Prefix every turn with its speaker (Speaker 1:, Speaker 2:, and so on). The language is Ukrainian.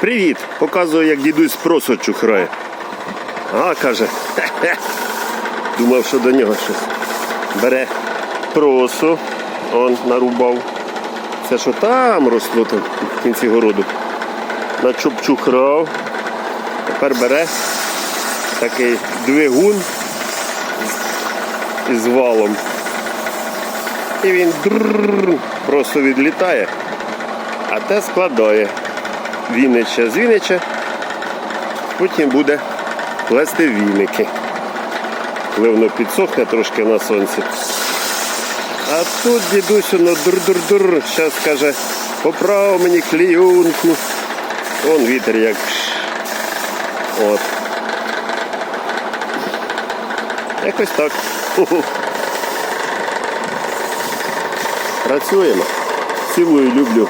Speaker 1: Привіт! Показую, як дідусь просо чухрає. А, каже. «Хе-хе». Думав, що до нього щось. Бере просо, он нарубав. Це що там росло там в кінці городу. Начупчухрав. Тепер бере такий двигун із валом. І він просто відлітає, а те складає. Віннича з Віннича, потім буде плести віники. Коли воно підсохне трошки на сонці. А тут дідусь воно дур-дур-дур. Зараз каже, поправ мені кліюнку. Вон вітер як. От. Якось так. Працюємо. Цілую, люблю.